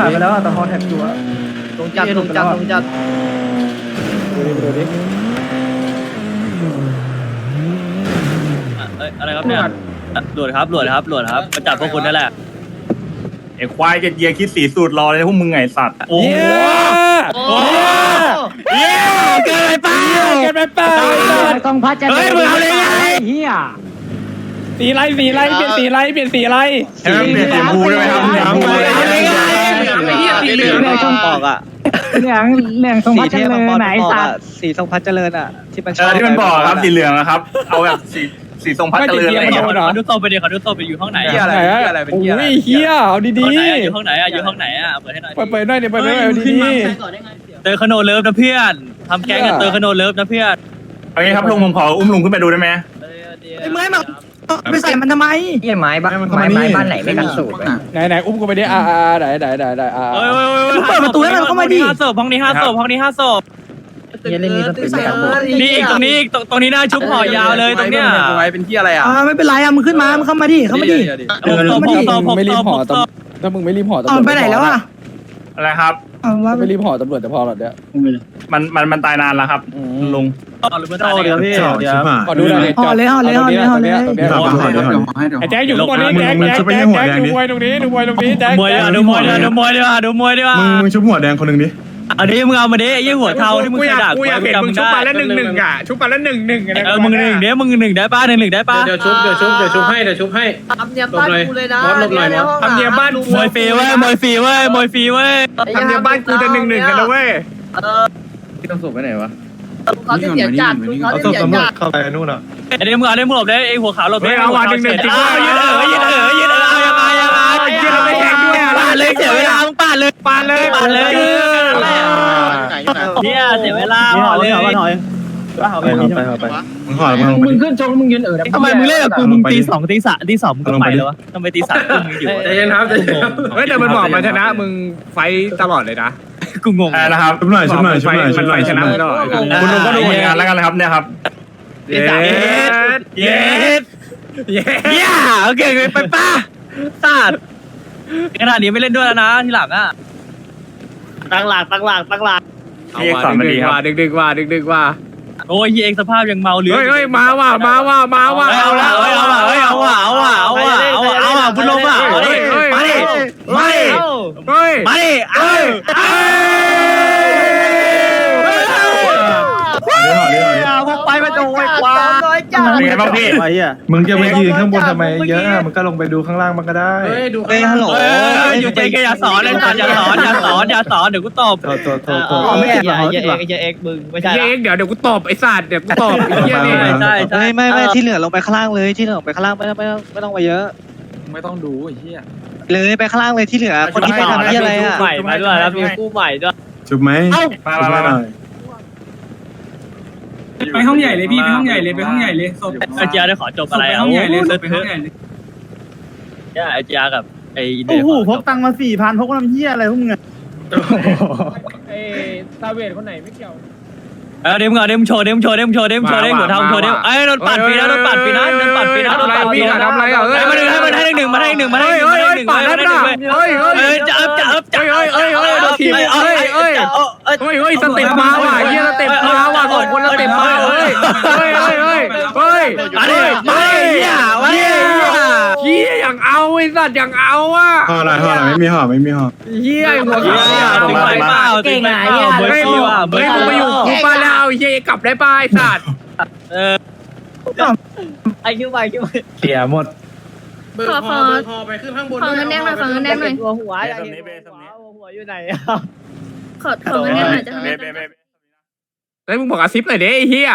หายไปแล้วอะแต่ฮอแท็กอยู่อะลงจัดลงจัดลงจัดดูดิดูดิเอ้ยอะไรครับเนี่ยหลวดครับหลวดครับหลวดครับมาจับพวกคุณนั่นแหละ ไอ้ควายจะเยียคิดสีสูตรรอเลยพวกมึงไงสัตว์โอ้โหโอ้เย้เกินไปเปล่าเกินไปเปล่าต้องพัดจะเฮ้ยมึงเอาเลยไงเฮียสีไรสีไรเปลี่ยนสีไรเปลี่ยนสีไรเห็นไหมเปลี่ยนสีชมพูได้ไหมครับสีชมพูเลยเอาเลยไง สีเหลืองต้องบอกอะเหลืองเหลืองทรงพัดเจริญไหนสัตว์สีทรงพัดเจริญอะที่มันเออที่มันบอกครับสีเหลืองนะครับ เอาแบบสีสีทรงพัดเจริญอะไรขเงี้ยอดูโต๊ะไปดิขอดูโต๊ะไปอยู่ห้องไหนเฮียอะไรอะไรเป็นเฮียอะไรเฮียเอาดีห้องไหนๆอยู่ห้องไหนอยู่ห้องไหนอะเปิดให้หน่อยเปิดเปิดหน่อยเดี๋ยวเปิดหน่อยเอาดีเตอร์คโนเลิฟนะเพื่อนทำแก๊งกับเตอร์คโนเลิฟนะเพื่อนเอางี้ครับลุงผมขออุ้มลุงขึ้นไปดูได้ไหมไอ้เมื่อยมา ไปใส่มันทำไมเฮียไม้บ้านไม้ไม้บ้านไหนไม่กันสูตรๆไหนไหนอุ้มกูไปดิอ่าอ่าไหนไหนไหนไหนอ่าเฮ้ยเปิดประตูให้มันเข้ามาดิห้าศพห้องนี้ห้าศพห้องนี้ห้าศพเฮียเล่นนี้สติไม่กับนี่อีกตรงนี้อีกตรงนี้หน้าชุบห่อยาวเลยตรงเนี้ยเป็นที่อะไรอะอ่าไม่เป็นไรอะมึงขึ้นมามึงเข้ามาดิเข้ามาดิหกศพหกศพหกไม่รีศบพห่อหกศตำพถ้ามึงไม่รีบห่อตำรอ๋วอจไปไหนแล้วอะ อะไรครับอ๋อว่าไม่รีบห่อตำรวจจะพอหรอเนี่ยมันมันมันตายนานแล้วครับลุงหรือไม่ต้องเดี๋ยวพี่เดี๋ยวขอดูหน่อยห่อเลยห่อเลยห่อเลยห่อเลยตรงนี้ไอ้แจ๊คอยู่ข้างบนนี่แจ๊คแจ๊คแจ๊คแจ๊คดูมวยตรงนี้ดูมวยตรงนี้แจ๊คมวยดีกว่าดูมวยดีกว่าดูมวยดีกว่าดูมวยดีกว่ามึงมึงชุบหัวแดงคนหนึ่งดิ อันนี้มึงเอามาดิไอ้ยี่หัวเทาที่มึงเคยด่ากูอยากเห็นมึงชุบมาแล้วหนึ่งหนึ่งอะชุบมาแล้วหนึ่งหนึ่งเออมึงหนึ่งเดี๋ยวมึงหนึ่งได้ป้าหนึ่งหนึ่งได้ป้าเดี๋ยวชุบเดี๋ยวชุบเดี๋ยวชุบให้เดี๋ยวชุบให้ทำเนียมบ้านกูเลยนะทำเนียมบ้านมวยฟรีเว้ยมวยฟรีเว้ยมวยฟรีเว้ยทำเนียมบ้านกูจะหนึ่งหนึ่งกันนะเว้ยที่ต้องสูบไปไหนวะเขาจะเสียจัดเขาจะเสียจัดเข้าไปนู่นอะไอ้เดี๋ยวมึงเอาเดี๋ยวมึงหลบได้ไอ้หัวขาวหลบได้เอาวันหนึ่งหนึ่งจริงยืนเออยืนเออยืนเออยังไงยังไงยืนไม่แทงด้วยปาดเลยเสียเวลามึงปาดเลยปาดเลยปาดเลยเนี่ยเสียเวลาห่อเลยไปไปไปมึงห่อแล้วมึงลงไปมึงขึ้นชงมึงยืนเออทำไมมึงเล่นกับกูมึงตีสองตีสามตีสองมึงก็ไปแล้ววะทำไมตีสามมึงอยู่ใจเย็นครับใจเย็นครับเฮ้ยแต่มันบอกมันชนะมึงไฟตลอดเลยนะกูงงอะไรนะครับชุบหน่อยชุบหน่อยชุบหน่อยชุบหน่อยชนะตลอดคุณลุงก็ดูผลงานแล้วกันนะครับเนี่ยครับเย็ดเย็ดเย็ดย่าโอเคไปป้าสัตว์ ขนาดนี้ไม่เล่นด้วยแล้วนะทีหลังอะตั้งหลักตั้งหลักตั้งหลักพี่เอกสอนมาดีครับดึกดึกว่าดึกดึกว่าโอ้ยเองสภาพยังเมาเรือเฮ้ยเฮ้ยมาว่ะมาว่ะมาว่ะเอาละเฮ้ยเอาละเฮ้ยเอาว่ะเอาว่ะเอาว่ะเอาว่ะเอาว่ะบุญลมอะมาดิมาดิมาดิเฮ้ยมาดิเอ้ยเอ้ยพวกไปมาโดยกว่าน้อย จัดเป็นไงบ้างพี่ไปอะมึงจะไปยืนข้างบนทำไมเยอะอะมึงก็ลงไปดูข้างล่างมันก็ได้เฮ้ยดูเฮ้ยฮัลโหลเอ้ยอยู่ใจแกอย่าสอนเลยสอนอย่าสอนอย่าสอนอย่าสอนเดี๋ยวกูตบโทษโทษโทษโทษไม่ติดหรออย่าเอ็กอย่าเอ็กมึงไม่ใช่เฮ้ยเดี๋ยวเดี๋ยวกูตบไอ้สัตว์เดี๋ยวกูตบไอ้เหี้ยนี่ใช่ใช่ไม่ไม่ไม่ที่เหลือลงไปข้างล่างเลยที่เหลือลงไปข้างล่างไม่ต้องไม่ต้องไม่ต้องไปเยอะ ไม่ต้องดูไอ้เหี้ยเลยไปข้างล่างเลยที่เหลือคนที่ไปทำที่อะไรอะใหม่มาด้วยแล้วมีคู่ใหม่ด้วยชุบไหมมาชุมาบมาหมาน่อย ไปห้องใหญ่เลยพี่ไปห้องใหญ่เลยไปห้องใหญ่เลยศพไอเจียได้ขอจบอะไรไปอะห้องใหญ่เลยเลิศศพไปไปเถห้องอะใหญ่เลยไอเจียกับไออินเดีโอ้ยโหพกตังค์มาสี่พันพกน้ำเหี้ยอะไรพวกมึงไอ้ซาเวทคนไหนไม่เกี่ยว เออเดี๋ยวมึงเอาเดี๋ยวมึงโชว์เดี๋ยวมึงโชว์เดี๋ยวมึงโชว์เดี๋ยวมึงโชว์เดี๋ยวหัวทำโชว์เดี๋ยวไอ้โดนปัดฟรีนะโดนปัดฟรีนะโดนปัดฟรีนะโดนปัดฟรีนะทำไรอะให้มาหนึ่งให้มาให้หนึ่งมาให้หนึ่งมาให้หนึ่งมาให้หนึ่งมาให้หนึ่งเฮ้ยเฮ้ยเออจะอัพจะอัพจะเฮ้ยเฮ้ยเฮ้ยเฮ้ยทีมเฮ้ยเฮ้ยเฮ้ยเฮ้ยสเต็ปมาว่ะเฮียสเต็ปมาว่ะสองคนสเต็ปมาเฮ้ยเฮ้ยเฮ้ยเฮ้ยเฮ้ยมาดิมาดิเฮียมาดิเฮียอย่างเอาไอ้สัตว์อย่างเอาอะห่ออะไรห่ออะไรไม่มีห่อไม่มีห่อเฮียหัวเฮีขายถึงไปเปล่าถึงไปเปล่าเบอร์เฮ้ยซีมึงว่ะเบอเฮ้ยร์มึงซีไปอยู่กูป้าแล้วเอาเฮียกลับได้ป้าไอ้สัตว์เออไอคิวไปคิวไปเสียหมดเบิกคอเบิกคอไปขึ้นข้างบนขอเงินแดงหน่อยขอเงินแดงหน่อยหัวหัวเบสนี้เบสนี้หัวอยู่ไหนขอขอเงินแดงหน่อยจะเบสเบสเบสเฮ้ยมึงบอกกระซิบหน่อยดิไอ้เฮีย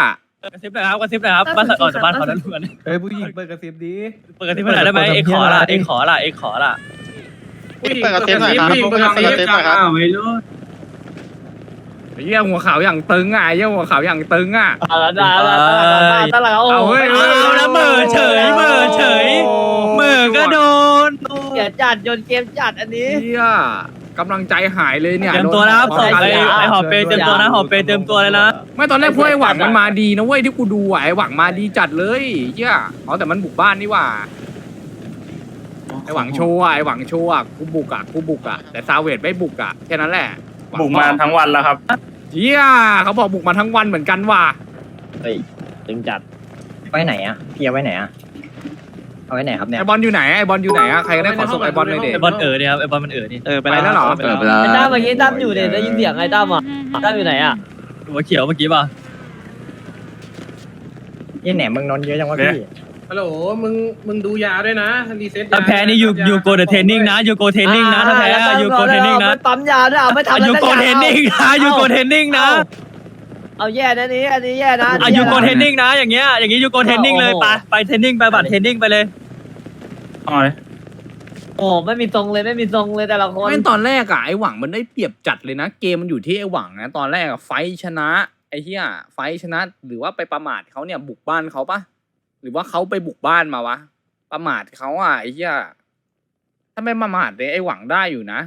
กระซิบหน่อยครับกระซิบหน่อยครับบ้านก่อนจากบ้านเขานั้นเหมือนเฮ้ยผู้หญิงเปิดกระซิบดี เปิดกระซิบหน่อยได้ไหมเอ็กขอละเอ็กขอละเอ็กขอละผู้หญิงเปิดกระเทียมหน่อยครับผู้หญิงเปิดกระเทียมหน่อยครับอ้าวไม่รู้เฮียหัวขาวอย่างตึงอะเฮียหัวขาวอย่างตึงอะได้ได้ได้ตลาดโอ้เอาเฮ้ยเอาแล้วเมื่อเฉยเมื่อเฉยเมื่อก็โดนเสียจัดโยนเกมจัดอันนี้เฮีย กำลังใจหายเลยเนี่ยเตรียมตัวนะครับสองไอ้ไอ้หอบเปเตรียมตัวนะหอบเปเตรียมตัวเลยนะไม่ตอนแรกพวกไอ้หวังมันมาดีนะเว้ยที่กูดูอะไอ้หวังมาดีจัดเลยเฮียอ๋อแต่มันบุกบ้านนี่หว่าไอหวังโชว์อะไอหวังโชว์อะกูบุกอะกูบุกอะแต่ซาเวดไม่บุกอะแค่นั้นแหละหวังบุกมาทั้งวันแล้วครับเฮียเขาบอกบุกมาทั้งวันเหมือนกันว่ะตึงจัดไว้ไหนอะพี่เอาไว้ไหนอะ เอาไว้ไหนครับเนี่ยไอบอลอยู่ไหนไอบอลอยู่ไหนอะใครก็ได้ขอส่งไอบอลหน่อยเด็ไอบอลเอ๋อเนี่ยครับไอบอลมันเอ๋อนี่เออไปไปแล้วเหรอไปแล้วไอ้ตั้มเมื่อกี้ตั้มอยู่เนี่ยได้ยินเสียงไอ้ตั้มอะตั้มอยู่ไหนอะหัวเขียวเมื่อกี้ป่ะยี่แหนมมึงนอนเยอะจังวะพี่ฮัลโหลมึงมึงดูยาด้วยนะรีเซ็ตถ้าแพ้นี่ยูยูโกเดอะเทรนนิ่งนะยูโกเทรนนิ่งนะถ้าแพ้ยูโกเทรนนิ่งนะปั๊มยาด้วยเอาไม่ทำยูโกเทรนนิ่งนะยูโกเทรนนิ่งนะ เอาแย่นะนี้อันนี้แย่นะอะยูโกเทรนนิ่งนะอย่างเงี้ยอย่างงี้ยูโกเทรนนิ่งเลยไปไปเทรนนิ่งไปบัตรเทรนนิ่งไปเลยอ๋อเลยโอ้ไม่มีทรงเลยไม่มีทรงเลยแต่ละคนไม่ตอนแรกอะไอหวังมันได้เปรียบจัดเลยนะ เกมมันอยู่ที่ไอหวังนะตอนแรกอะไฟท์ชนะ ไอเฮียไฟท์ชนะ หรือว่าไปประมาทเขาเนี่ยบุกบ้านเขาปะหรือว่าเขาไปบุกบ้านมาวะ ประมาทเขาอะไอเฮียถ้าไม่ประมาทเลยไอหวังได้อยู่นะ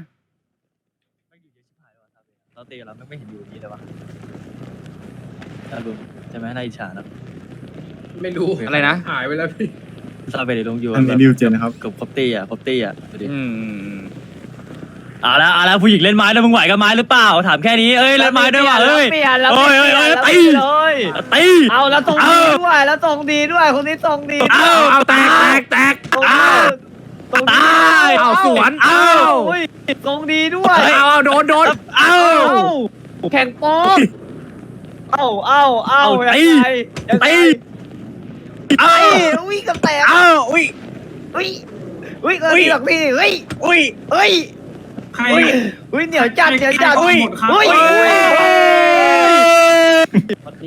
เราตีเราไม่เห็นอยู่นี่เลยวะ น่ารุนใช่ไหมน่าอิจฉานะไม่รู้อะไรนะ หายไปแล้วพี่ซาเวดลงอยู่อันนี้นิวเจนนะครับกับคอปตี้อะคอปตี้อะดูดิอืมเอาละเอาละผู้หญิงเล่นไม้แล้วมึงไหวกับไม้หรือเปล่าถามแค่นี้เอ้ยเล่นไม้ด้วยว่ะเอ้ยเปลี่ยนแล้วโอ้ยโอ้ยโอ้ยตีเลยตีเอาแล้วทรงเอาดีด้วยแล้วทรงดีด้วยคนนี้ทรงดีเอาเอาแตกแตกแตกทรงเอาทรงตาดียเอาสวนเอาโอ้ยทรงดีด้วยเอาเอาโดนโดนเอาแข่งโป๊ก เอาเอาเอาเอายังไงตียังไงตีไอ้เอาอุ้ยกับแตกเอาอุ้ยอุ้ยอุ้ยเอออุ๊ยดีหรอกพี่เฮ้ยอุ้ยเฮ้ยใครอุ้ยอุ้ยเหนียวจัดเหนียวจัดอุ้อุ้ยยอุ้ยอุ้ย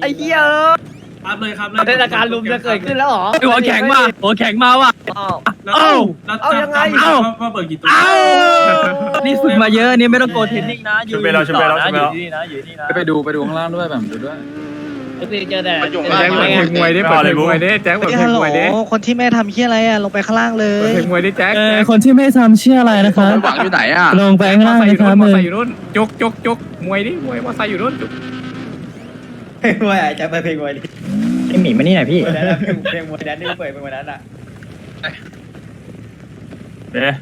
ไอ้เหี้ยเออ ครับเลยครับเลยเทศกาลลุมจะเกิดขึ้นแล้วเหรอหัวแข็งมาหัวแข็งมาว่ะอ้าวแล้วเอ้าแล้วเอายังไงจำเอ้าว่าว่าเปิดกี่ตัวเอานี่ฝึกมาเยอะนี่ไม่ต้องโกเทนนิ่งนะอยู่ชุบไปแล้วชุบไปแล้วนะชุบไปอแล้วยู่ที่นี่นะอยู่ที่นี่นะไปดูไปดูข้างล่างด้วยแบบดูด้วยพี่เจอแต่ประโยคแจ็คเปิดเพลงมวยดิเปิดเพลงมวยดิแจ็คเปิดเฮ้ยเพลฮังลโหลมวยดิคนที่ไม่ทำเฮียอะไรอะลงไปข้างล่างเลเปิดยเพลงมวยดิแจ็คเออแจ็คคนที่ไม่ทำชื่ออะไรนะครับหวังอยู่ไหนอะลงไปข้างล่างมอนะไซครับค์อยู่มึนู่นมอไซงค์อยู่นู่นจกจกจกมวยดิมวยมอไซค์อยู่นู่นจุก เพลงมวยอะจะไปเพลงมวยดิไอหมีมานี่หน่อยพี่เพลงมวยแดนนี่เปิดเป็นวันนั้นอะเอ๊ะ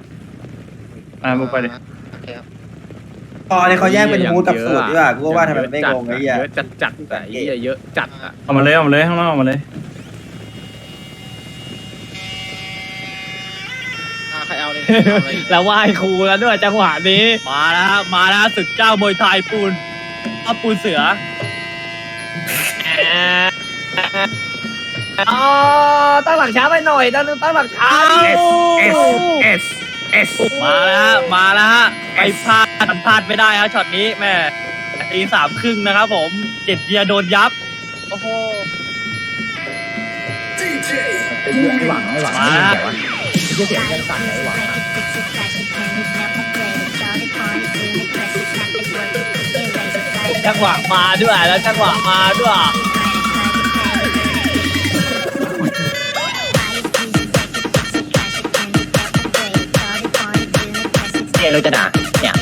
อะมึงไปดิพอเนี่ยเขาแยกเป็นมูดกับสูตรด้วยกูก็ว่าทำไมมันไม่งงไอ้เหี้ยเยอะจัดจัดแต่ไอ้เหี้ยเยอะจัดอะเอามาเลยเอามาเลยข้างนอกเอามาเลย ใครเอาเลยแล้วไหว้ครูแล้วด้วยจังหวะนี้ มาแล้วมาแล้วศึกเจ้ามวยไทยปูนเอาปูนเสือ อ๋อตั้งหลักช้าไปหน่อยตั้งตั้งหลักช้าเอสเอสเอสเอสมาแล้วฮะมาแล้วฮะไปพลาดพลาดไม่ได้ฮะช็อตนี้แม่ตีสามครึ่งนะครับผมเจ็ดเดียโดนยับโอ้โหไม่หวังไม่หวังมาไม่แล้วเดี๋ยววะยี่เสียงยังสั่นไม่หวัง จังหวะมาด้วย แล้วจังหวะมาด้วยเนี่ยเราจะด่าเนี่ย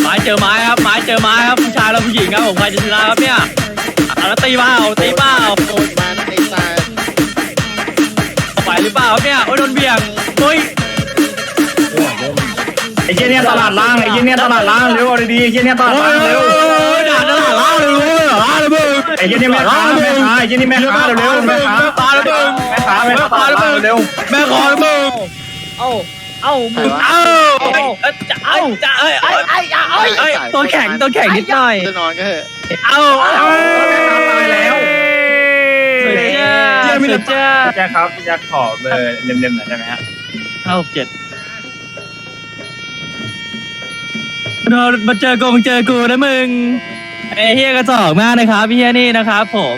ไม้เจอไม้ครับไม้เจอไม้ครับผู้ชายและผู้หญิงครับผมใครจะชนะครับเนี่ยเอาแล้วตีเปล่าตีเปล่าไหว เหี้ยเนี่ยตลาดล่างไอ้เหี้ยเนี่ยตลาดล่างเร็วเอาดีๆไอ้เหี้ยเนี่ยตลาดล่างเร็วด่าตลาดล่างเลยเลยเหรอเลยมึงไอ้เหี้ยเนี่ยแม่ค้าแม่ค้าไอ้เหี้ยนี่แม่ค้าเร็วๆแม่ค้าตาแล้วมึงแม่ค้าแม่ค้าตลาดล่างเร็วแม่ขอแล้วมึงเอ้าเอ้าหมุนเอ้าเอ้ยจะเอ้ยจะเอ้ยไอ้เอ้ยไอ้ไอ้ไอ้เอ้ยตัวแข็งตัวแข็งนิดหน่อยจะนอนก็เถอะเอ้าเอ้าแม่ค้าตายแล้วสวยจ้าสวยจ้าพี่แจ๊คครับพี่แจ๊คขอเบอร์เล่มๆหน่อยได้ไหมฮะห้าหกเจ็ด โดนมาเจอกูมึงเจอกูนะมึงไอ้เฮียกระจอกมากนะครับพี่เฮียนี่นะครับผม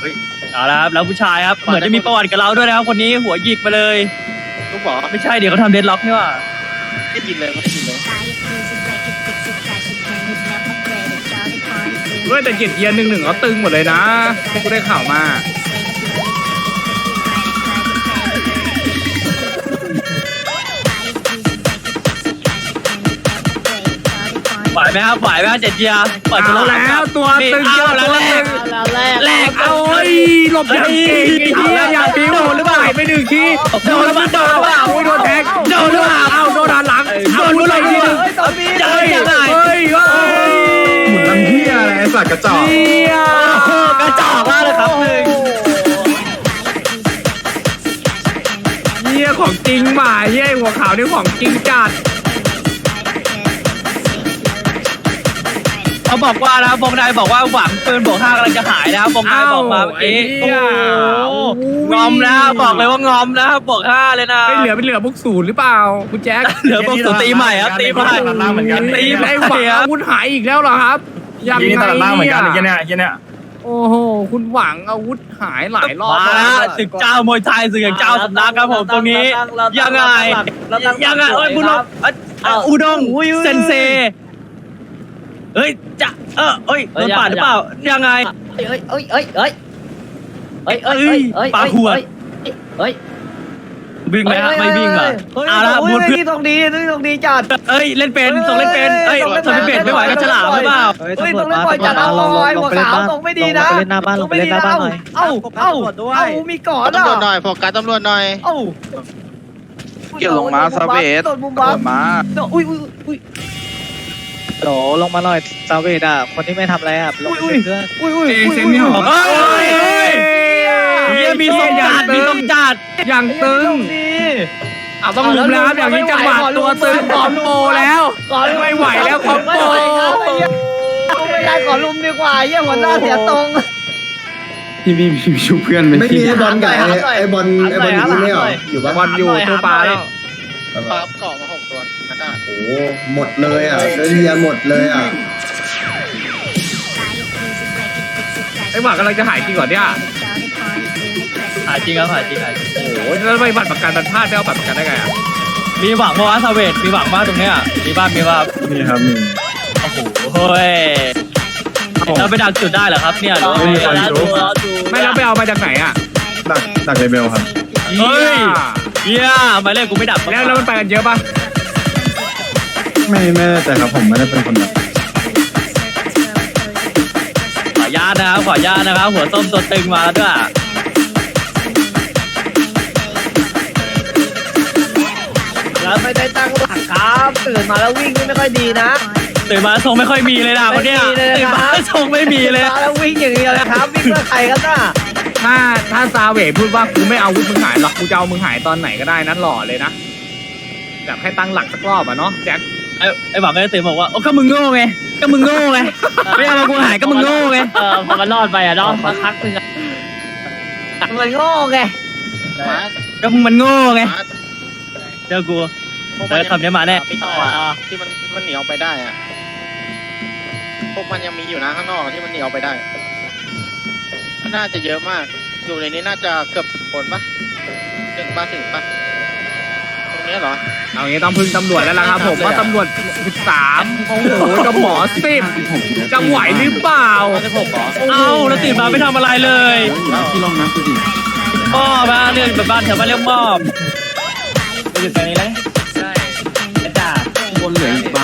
เฮ้ย เอาละครับแล้วผู้ชายครับเหมือนจะมีประวัติกับเราด้วยนะครับคนนี้หัวหยิกมาเลย ลูกบอกไม่ใช่เดี๋ยวเขาทำเดดล็อกนี่หว่าไม่กินเลยไม่กินเลยเฮ้ยแต่เกียรติเยียนหนึ่งหนึ่งเขาตึงหมดเลยนะที่กูได้ข่าวมา ไหวไหมครับไหวไหมครับเจ็ดเกียร์เปิดเอาตัวแล้ว ตัวตึงเอาเยอะแล้วตัวแรตึกงแล้วแรกแหลกเอาเฮ้ยหลบอย่างเก่งไอ้เหี้ยอย่างปิ้วหรือเปล่าไปหนึ่งทีโดนหรือเปล่าโดนหรือเปล่าโอ้ยโดนแทงโดนหรือเปล่าเอาโดนหันหลังเอาโดนอะไรทีหนึงเจอยังไงเฮ้ยเฮ้ยหมุนน้ำเหี้ยอะไรไอ้สัตว์กระจอกเหี้ยกระจอกมากเลยครับหนึ่งเหี้ยของจริงมาเหี้ยหัวขาวนี่ของจริง บอกว่านะครับวงในบอกว่าหวังปืนบวกห้ากำลังจะหายนะครับวงในบอกมาเมื่อกี้เหี้ยโอ้โหงอมนะบอกเลยว่างอมนะบวกห้าเลยนะไม่เหลือไม่เหลือพวกศูนย์หรือเปล่าคุณแจ็คเหลือพวกตัวตีใหม่ครับตีใหม่ตลาดล่างเหมือนกันตีไอ้หวังอาวุธหายอีกแล้วเหรอครับยังยี่นี่ไงตลาดล่างเหมือนกันไอ้เหี้ยเนี่ยเนี่ยไอ้เหี้ยเนี่ยโอ้โห คุณหวังอาวุธหายหลายรอบมาแล้แล้ววศึกเจ้ามวยไทยศึกอย่างเจ้าสำนักครับผมตรงนี้ ยังไงยังไงเอ้ยบุญลบเอ้ยเอ้ยอุดงเซนเซ เฮ้ยจะเออเอ้ยโดนปาดหรือเปล่ายังไง เอ้ยเอ้ยเอ้ยเอ้ยเอ้ยเอ้ยเอ้ยเอ้ยปาขวด เอ้ยวิ่งไหมฮะไม่วิ่งเหรอเอาละบูทเพื่อนตรงนี้ตรงนี้จัดเอ้ยเล่นเป็นส่งเล่นเป็นเอ้ยส่งเล่นเป็นไม่ไหวก็ฉลามหรือเปล่าเฮ้ยตำรวจมาตำรวจมาลงลงลงไปเล่นบ้านลงไปเล่นหน้าบ้านลงไปเล่นหน้าบ้านหน่อยเอ้าเอ้าเอ้ามีก่อนตำรวจหน่อยโฟกัสตำรวจหน่อยเอ้าเกี่ยวลงมาซาเวสโดนบุมบัมมาอุ้ยอุ้ยอุ้ย โหลลงมาหน่อยซาเวดอะ คนที่ไม่ทำอะไรอะลงไปเป็นเพื่อนอุ้ยอุ้ยเอเซนนี่หรอเอ้ยเอ้ยเฮียมีทรงจัดมีทรงจัดอย่างตึงนี่อะต้องลุมแล้วครับอย่างนี้จังหวะตัวตึงคอมโบแล้วไม่ไหวแล้วคอมโบไม่ได้ขอลุมดีกว่าเยี่ยหัวหน้าเสียตรงพี่มีพี่ชูเพื่อนไหมไม่มีไอ้บอลกับไอ้ไอ้บอลไอ้บอลอยู่นี่ไม่เหรออยู่บ้านบอลอยู่ตัวปลาแล้วครับเกาะมาหก ตัวนะจ๊ะโอ้หมดเลยอะเรียหมดเลยอะไอ้หวังกำลังจะหายจริงก่อนเนี่ยหายจริงครับหายจริงหายจริงโอ้โหแล้วทำไมบัตรประกันมันพลาดไม่เอาบัตรประกันได้ไงอะมีหวังปะวะซาเวตมีหวังมากตรงเนี้ยมีบ้านมีบ้านนี่ครับมีโอ้โหเฮ้ยเราไปดักจุดได้เหรอครับเนี่ยหรือว่าไม่มีใครไงรู้ไม่แล้วไปเอามาจากไหนอะดักดักเลเบลครับเฮ้ยเฮียหมายเลขกูไม่ดับแล้วแล้วมันไปกันเยอะป่ะ ไม่ไม่แน่ใจครับผมไม่ได้เป็นคนดักขออนุญาตนะครับขออนุญาตนะครับ หัวส้มตัวตึงมาแล้วด้วยแล้วไม่ได้ตั้งหลักครับตื่นมาแล้ววิ่งนี่ไม่ค่อยดีนะตื่นมาทรงไม่ค่อยมีเลยนะวันเนี้ยไม่มีเลยตื่นนะมาทรงไม่มีเลยมาแล้ววิ่งอย่างเดียวเลยครับวิ่งเพื่อใครครับน่ะถ้าถ้าซาเวทพูดว่ากูไม่เอาอาวุธมึงหายหรอกกูจะเอามึงหายตอนไหนก็ได้นั้นหล่อเลยนะแบบให้ตั้งหลักสักรอบอะเนาะแจ็ค ไอ้ไอ้หวังก็จะตื่นบอกว่าโอ้ก็มึงโง่ไงก็มึงโง่ไงไม่เอามากูหายก็มึงโง่ไงเออพอมันรอดไปอะเนาะสักพักหนึงอะมันโง่ไงมาก็มึงมันโง่ไงมาเจอกูพวกเจอคำนี้มาแน่พี่ต่ออะที่มันมันหนีออกไปได้อะพวกมันยังมีอยู่นะข้างนอกที่มันหนีออกไปได้น่าจะเยอะมากอยู่ในนี้น่าจะเกือบคนปะถึงปะถึงปะตรงนี้ เหรอ เอางี้ต้องพึ่งตำรวจแล้วล่ะครับผมว่าตำรวจ13โอ้โหกับหมอสิบจะไหวหรือเปล่าเอ้าแล้วตื่นมาไม่ทำอะไรเลยพี่ลองนับดูดิมอบมาเรื่องแบบบ้านแถวบ้านเรียกมอบอยู่ตรงนี้เลยใช่จ้าคนเหลืออีก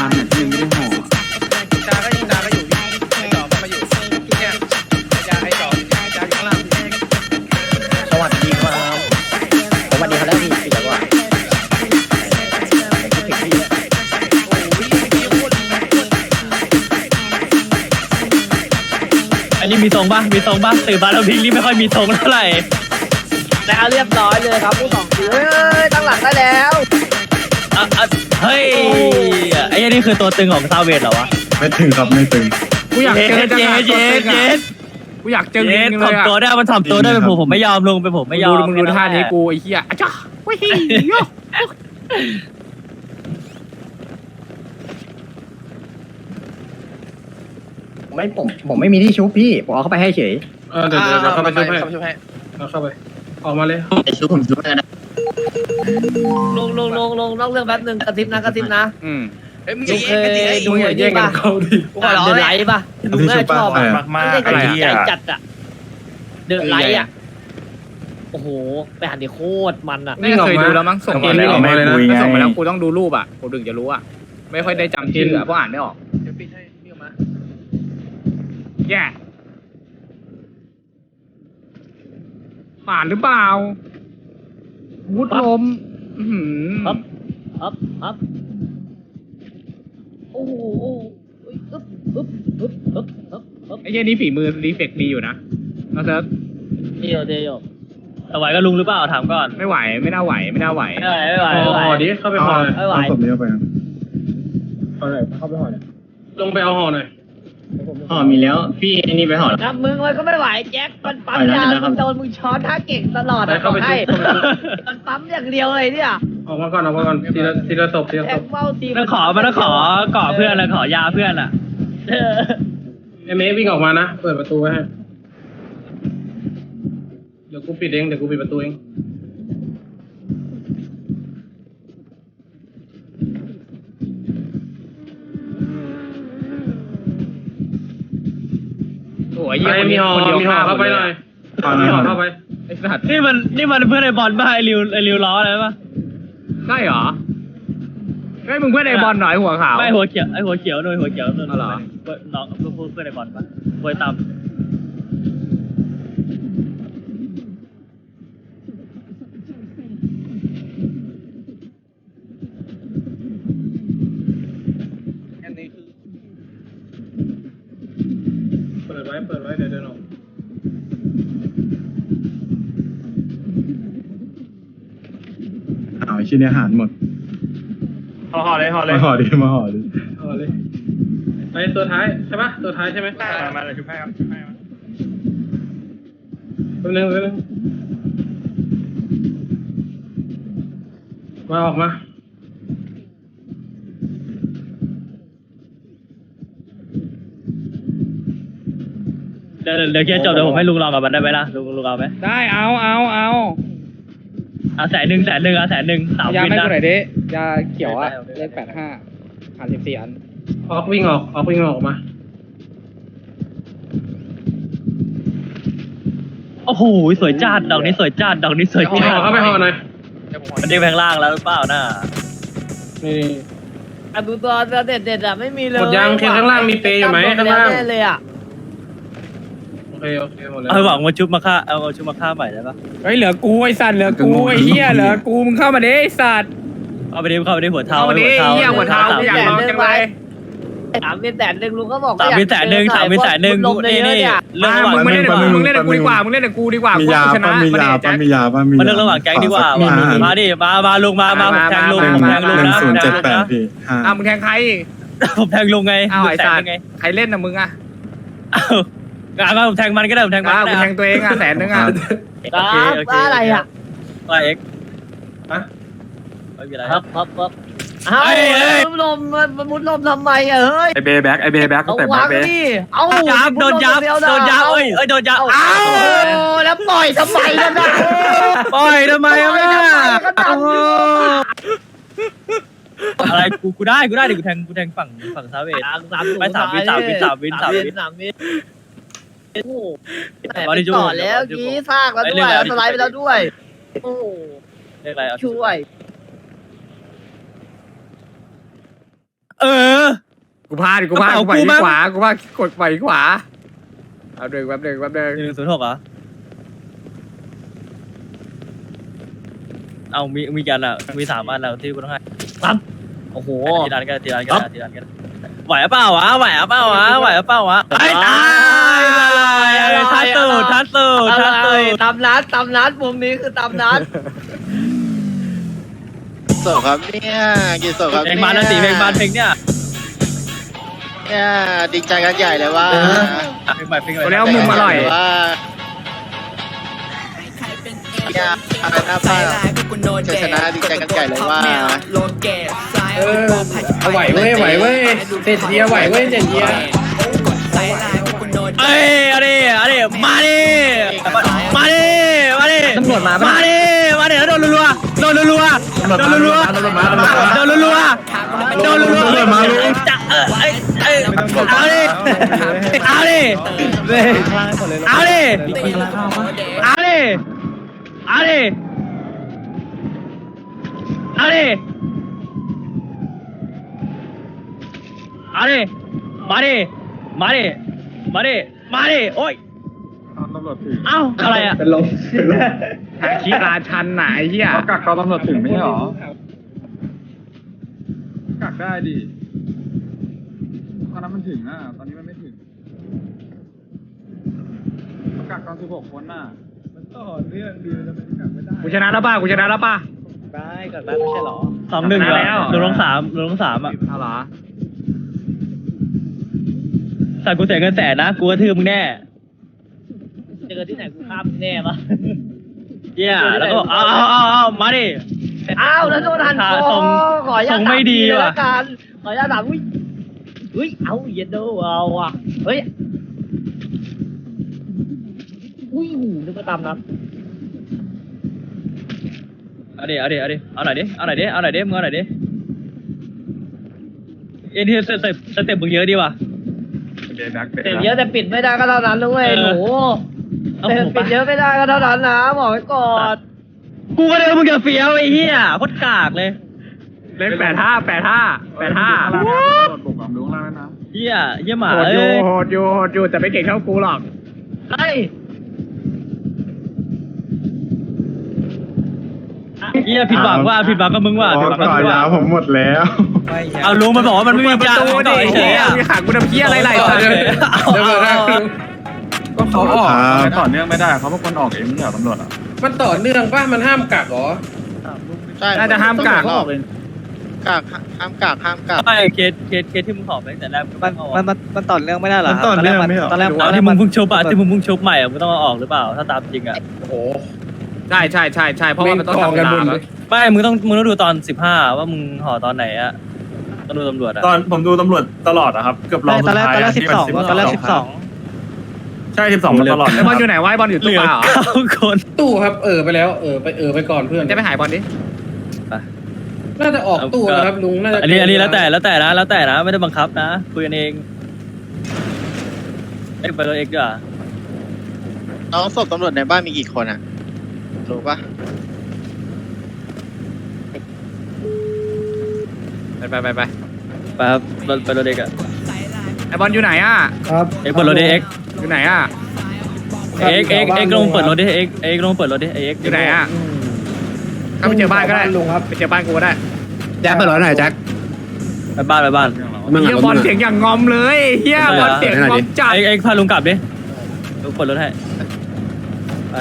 มีทรงปะมีทรงปะตื่นมาแล้วพิงนี่ไม่ค่อยมีทรงเท่าไหร่แล้วเรียบร้อยเลยครับผู้สองทีเฮ้ยตั้งหลักได้แล้วอะอะเฮ้ยไอ้นี่คือตัวตึงของซาเวดเหรอวะไม่ถึงครับไม่ตึงกูอยากเจอจังเย็หวะดตัวเย็ตึดงเย็อะดกูอยากเจอจเย็ริดงๆเลยอะทำตัวได้มันทำตัวได้เป็นผมผมไม่ยอมลงเป็นผมไม่ยอมมึงดูท่านี้กูไอ้เหี้ยอะจ้าวิฮิโย ไม่ผมผมไม่มีที่ชุบพี่ผมเอาเข้าไปให้เฉยเออเดี๋ยวเดี๋ยวเดี๋ยวเข้าไปช่วยให้เข้าไปช่วยให้เอาเข้าไป ออกมาเลยชุบผมชุบได้นะลงลงลงลงนอกเรื่องแป๊บนึงกระติบนะกระติบนะอืมลุงเคยดูมึงอย่าแย่งกันเข้าดิเดือดไลท์ป่ะลุงน่าชอบใช่อะครับมากไม่ๆได้ไอ้ใจเหี้ยจัดอะเดือดไลท์อะโอ้โหไปหันดิโคตรมันอะนี่เคยดูแล้วมั้งส่งเอามามาแล้แล้ววไม่เอามาเลยนะส่งมาแล้วกูต้องดูรูปอะกูถึงจะรู้อะไม่ค่อยได้จำชื่ออะเพราะอ่านไม่ออก ย่ป่านหรือเปล่าวุดลมอื้อหือครับ ครับครับโอ้โหโอ้โหอึ๊บอึ๊บอึ๊บอึ๊บอึ๊บอึ๊บไอ้เหี้ยนี้ฝีมือรีเฟกดีอยู่นะเราเซิร์ฟเดียวเดียวเอาไหวก็ลุงหรือเปล่าถามก่อนไม่ไหวไม่น่าไหวไม่น่าไหว ไม่ไหวไม่ไหวห่ไม่ไหวอดิเข้าไปห่อหน่อยไม่ไหว เอาศพนี้เอาไปครับลงไปเอาห่อหน่อย ห่อมีแล้วพี่ไอ้นี่ไปห่อแล้ว นับมึงไว้ก็ไม่ไหวแจ็คมันปั๊มไปแล้วยานะครับมึงโดนมึงช้อนท่าเก่งตลอดไปอะเข้าไปให้ชุบเข้าไปชุบมันปั๊มอย่างเดียวเลยเนี่ยออกมาก่อนออกมาก่อนทีละทีละศพทีละแทศงพเป้าตีมันขอมันต้องขอก่อเพื่อนแล้วขอยาเพื่อนอะ เออไอ้เมย์วิ่งออกมานะ เปิดประตูไว้ให้เดี๋ยวกูปิดเองเดี๋ยวกูปิดประตูเอง โอ้ยไปเหี้ยคนมีเดียวห่อคนเดียวมีห่อฆ่าหมเข้าดไปเลยหน่อยห่อหน่มีอยห่อห่อหน่เข้าอยไปไอ้สัตว์นี่มันนี่มันเพื่อนไอ้บอลบ้าไอ้ริวไอ้ริวล้ออะไรปะใช่เหรอไอ้ยมึงเพื่อนไอ้บอลหน่อยหัวขาวไม่หัวเขียวไอ้หัวเขียวหน่อยหัวเขียวหน่อยอ๋อเหรอน้องเพื่อนเพื่อนไอ้บอลปะเพื่อนตา ชิ้นนี้อาหารหมดห่อห่อเลยห่อเลยมาห่อดิมาห่อดิเอาเลยไปตัวท้ายใช่ปะตัวท้ายใช่ไหมมามาเลยชุบให้ครับชุบให้ครับแป๊บนึงแป๊บนึงมาออกมาเดี๋ยวเดี๋ยวเคลียร์จบเดี๋ยวผมให้ลุงลองกับมันได้ไหมล่ะลุงลุงเอาไหมได้เอาเอาเอา เอาแสนหนึ่งแสนหนึ่งเอาแสนหนึ่งสามยาวินให้นะกูหน่อยดิยาเขียวอะเลขแปดห้าผ่านสิบสี่อันออกวิ่งออกออกวิ่งออกมา โอ้โห สวยจัดดอกนี้สวยจัดดอกนี้สวยห่จัดอเข้าไปห่อหน่อยมันได้แพงล่างแล้วหรือเปล่าน่ะนี่ อะดูตัวตัวเด็ดเด็ดๆอะไม่มีเลยหมดยังเคนข้างล่างมีเปย์อยู่ไหมข้างล่าง แน่เลยอะโอเคโอเคหมดแล้วเอาหวังมาชุบมาฆ่าเอาเอาชุบมาฆ่าใหม่ได้ปะเฮ้ยเหลือกูไอ้สัตว์เหลือกูไอ้เหี้ยเหลือกูมึงเข้ามาดิไอ้สัตว์เอาไปดิเข้าไปดิหัวเท้าเข้ามาดิหัวเท้าเหี้ยหัวเท้าสามกูอยากลองจังเลยสามเป็นแสนหนึ่งลุงก็บอกสามวินแสนหนึ่งสามวินแสนหนึ่งลมเลยนี่เยอะนี่เนี่ยเรื่องมาระหว่างมึงไม่เล่นกับกูมึงเล่นกับกูดีกว่ามึงเล่นกับกูดีกว่ามีกูยาชนะป้ามียามาดิป้าแจ็คมียาป้ามียามาเรื่องระหว่างแก๊งดีกว่ามีมีมาดิมามาลุงมามาผมแทงลุงผมแทงลุงหนึ่งนะศูนย์เจ็ดแปดนะพี่ห้าอ้าวมึงแทงใครผมแทงลุงไงอ้าวไอ้แทงสัตยัว์งไงใครเล่นนะมึงอะ อ้าวงั้นผมแทงมันก็ได้ผมแทงมันอ้าวก็มึงได้แทงตัวเองอะแสนนึงอะครัโอเคบโอเค อะไรอะว่าเอ็กฮะ ไม่มีอะไรครับครับครับเอ้าเอ้ยเอ้ยมุดลมมันมุดลมทำไมอะเฮ้ยไอเบย์แบ็กไอเบย์แบ็กเอาแต่วาแบ็งคเบย์ดิเอายับโดนยับมุลมโดนยับเดีวะเอ้ยเอ้ยโดนยับเอาอ้าวโอ้แล้วปล่อยทำไมกันนะปล่อยทำไมอะแม่ปล่อยทำไมก็ดันอยู่อะไรกูกูได้กูได้เดี๋ยวกูแทงกูแทงฝั่งฝั่งซาเวท สามไม่สามวินสามวินสามวินสามวินสามวิน โอ้โหมาดิจุ๊บต่อแล้วกี้ซากแล้วด้วยอะไรแล้วสไลด์ไปแล้วด้วย โอ้โหเรียกอะไรเอาช่วย เออ กูพลาดกูพลาดกระกูเป๋าไปกูที่มั้ง ขวากูพลาดกดไปที่ขวาเอาเดินแป๊บเดินแป๊บเดินหนึ่งศูนย์หกเหรอเอามีมีกันอะ มีสามอันแล้วที่กูต้องให้โอ้โหทีละอันกันทีละอันกันทีละอันกันไหวเปล่าวะไหวเปล่าวะไหวเปล่าวะไอ้ตาย ทัดตูดทัดตูดทัดตูดตำนัดตำนัดมุมนี้คือตำนัดศพครับเนี่ยกี่ศพครับเพลงมาแล้วสีเพลงมาเพลงเนี่ยเนี่ยดีใจกันใหญ่เลยว่าเพลงใหม่เพลงใหม่ตัวแล้วมุมอร่อยว่าเนี่ยอะไรหน้าป้าชัยชนะดีใจกันใหญ่เลยว่าเออเอาไหวเว้ยไหวเว้ยเจ็ดเทียไหวเว้ยเจ็ดเทีย เอ้ยเอาดิเอาดิมาดิมาดิมาดิตำรวจมามาดิมาดิแล้วโดนรัวๆโดนรัวๆโดนรัวๆโดนรัวๆโดนรัวๆตำรวจมาลุงจะเออเอ้ยเอ้ยเอาดิเอาดิเอาดิเอาดิเอาดิเอาดิเอาดิมาดิมาดิ มาดิ มาดิ โอ้ยตำรวจถึงเอ้าอะไรอะ เป็นลมเป็นลมทางคิดราชันไหนะไอ้เหี้ยเขากักตอนตำรวจถึงไม่ใช่หรอ กักได้ดิตอนนั้นมันถึงอะ ตอนนี้มันไม่ถึงเขากักตอนสิบหกคนน่ะ มันต่อเรื่องดีแล้วมันกักไม่ได้กูชนะแล้วป่ะกูชนะแล้วป่ะได้ก่อนได้ไม่ใช่เหรอสองหนึ่งชนะแล้วหนึ่งลงสามหนึ่งลงสามอะเอาเหรอ แต่กูเสียเงินแสนนะกูกระทืบมึงแน่เจอที่ไหนกูข้ามแน่ปะเหี้ยแล้วก็บอกเอาเอาเอาเอามาดิ อ้าวแล้วโดนหันคอส่งขออนุญาส่ตงไม่ดีถาทีเลยว่ะละกันขออนุญาตถามอุ้ยอุ้ยเอาเย็นโดเอาว่ะเฮ้ยอุ้ยหูนึกว่าตามนั้นเอาดิเอาดิเอาดิเอาหน่อยดิเอาหน่อยดิเอาหน่อยดิมึงเอาหน่อยดิเอ็นทีสเต็ปสเต็ปมึงเยอะดีว่ะ เดนักเต็มเยอะแต่ปิดไม่ได้ก็เท่านั้นนะเว้ยเออหนูเอาแต่ผมปิปะดเยอะไม่ได้ก็เท่านั้นนะบอกไว้ก่อนกูก็เลยว่ามึงจะเฟี้ยวไอ้เหี้ยโคตรกากเลยเลขแปดห้าแปดห้าแปดห้าตำรวจบุกความรู้ข้างล่างแล้วนะเหี้ยเหี้ยหมาโหดอเอ้ยู่ยโหดอยู่โหดอยู่แต่ไม่เก่งเท่ากูหรอกเฮ้ยเหี้ยผิดหวังว่าผิดหวังกับมึงว่าผิดหวังกับมึงว่าผมหมดแล้ว เอาลุงมันบอกว่ามันไม่มีประจานตูต่ดิอเฉยๆอะมีขากูทำเพี้ยอะไรไหลเอาสัตว์เอาเอาเอาก็เขาออกต่อเนื่องไม่ได้เขาเป็นคนออกเองไม่ใช่เหรอตำรวจอะมันต่อเนื่องป่ะมันห้ามกักเหรอใช่น่าจะห้ามกากออกกากห้ามกากห้ามกากไม่เคสเคสเคสที่มึงขอไปตั้งแต่แรกมึงมันต้องเอามันมันมันต่อเนื่องไม่ได้เหรอมันต่อเนื่องไม่เหรอตอนแรกเอาที่มึงเพิ่งชุบอะที่มึงเพิ่งชุบใหม่อะมึงต้องเอาออกหรือเปล่า ถ้าตามจริงอะโอ้โหใช่ใช่ใช่ใช่เพราะว่ามันต้องทำเวลาแม่งกองกันบนมั้งไม่มึงต้องมึงต้องดูตอนสิบห้าว่ามึงห่อตอนไหนอะ ต้องดูตำรวจอะตอนผมดูตำรวจตลอดอะครับเกือบรองตสุอนดแรกท้ายตอนแรกอะสิบสองที่มันตอนแรกสิบสองใช่สิบสองมาตลอดไอ้บอลอยู่ไหนวะไอ้บอลอยู่เหตู้ลือปลาเหรอเก้าคนตู้ครับเออไปแล้วเออไปเออไปก่อนเพื่อนจะไปหายบอลดิน่าจะออกตู้นะครับลุงน่าจะอันนี้อันนี้แล้วแต่แล้วแต่นะแล้วแต่นะไม่ได้บังคับนะคุยกันเองเอ็กไปรถเอ็กซ์ดีกว่าน้องศพตำรวจในบ้านมีกี่คนอะรู้ปะ ไปไปไปไปไปครับรถไปรถเอ็กซ์อะไอ้บอลอยู่ไหนอะเอ็กซ์เปิดรถดิเอ็กซ์อยู่ไหนอะเอ็กซ์เอ็กซ์เอ็กซ์ลงเปิดรถดิเอ็กซ์เอ็กซ์ลงเปิดรถดิเอ็กซ์อยู่ไหนอะถ้าไปเจอบ้านก็ได้ลุงครับไปเจอบ้านกูก็ได้แจ็คไปรถหน่อยแจ็คไปบ้านไปบ้านมึงเฮีอะยบอลเสียงอย่างงอมเลยเฮียบอลเสียงงอมจัดเอ็กซ์เอ็กซ์พาลุงกลับดิลุงเปิดรถให้ ไอ้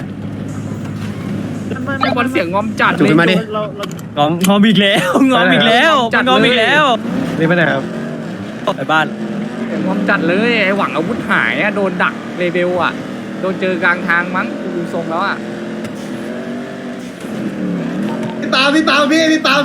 บอลเสียงงอมจัดจุกเลยขึ้นมาดิงอมงอมอีกแล้วงอมอีกแล้วจัดงอมเลยอีกแล้วนี่ไม่ได้ครับไปบ้านเสียงงอมจัดเลยไอ้หวังอาวุธหายอะโดนดักเลเบลอะโดนเจอกลางทางมั้งกูดูทรงแล้วอะพี่ตามพี่ตามพี่พี่ตาม